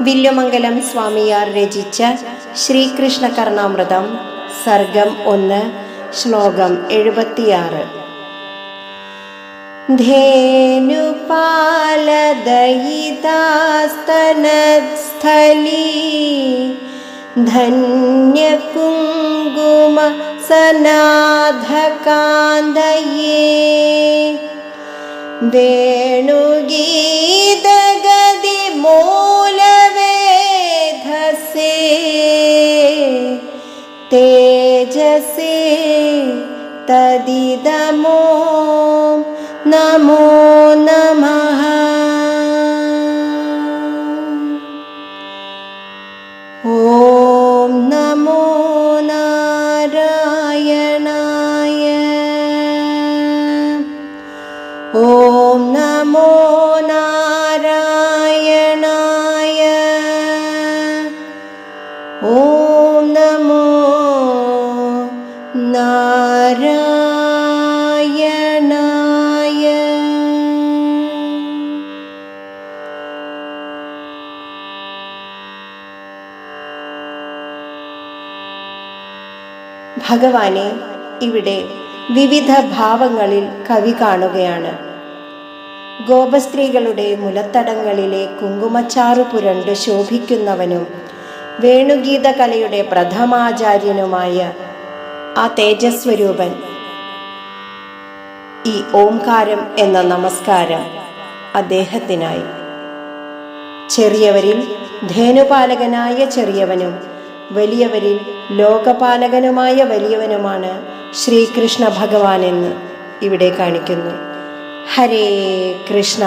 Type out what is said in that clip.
വില്ലുമംഗലം സ്വാമിയാർ രചിച്ച ശ്രീകൃഷ്ണ കർണാമൃതം സർഗം ഒന്ന് ശ്ലോകം എഴുപത്തിയാറ്. ധേനുപാലദയിതാസ്തനസ്ഥലീ ധന്യകുങ്കുമ വേണുഗീതഗതി തേജസേ തദിദമോ നമോ ഭഗവാനെ ഇവിടെ വിവിധ ഭാവങ്ങളിൽ കവി കാണുകയാണ്. ഗോപസ്ത്രീകളുടെ മുലത്തടങ്ങളിലെ കുങ്കുമച്ചാറു പുരണ്ട് ശോഭിക്കുന്നവനും വേണുഗീത കലയുടെ പ്രഥമാചാര്യനുമായ ആ തേജസ്വരൂപൻ. ഈ ഓംകാരം എന്ന നമസ്കാരം അദ്ദേഹത്തിനായി. ചെറിയവരിൽ ധേനുപാലകനായ ചെറിയവനും വലിയവരിൽ ലോകപാലകനുമായ വലിയവനുമാണ് ശ്രീകൃഷ്ണ ഭഗവാൻ എന്ന് ഇവിടെ കാണിക്കുന്നു. ഹരേ കൃഷ്ണ.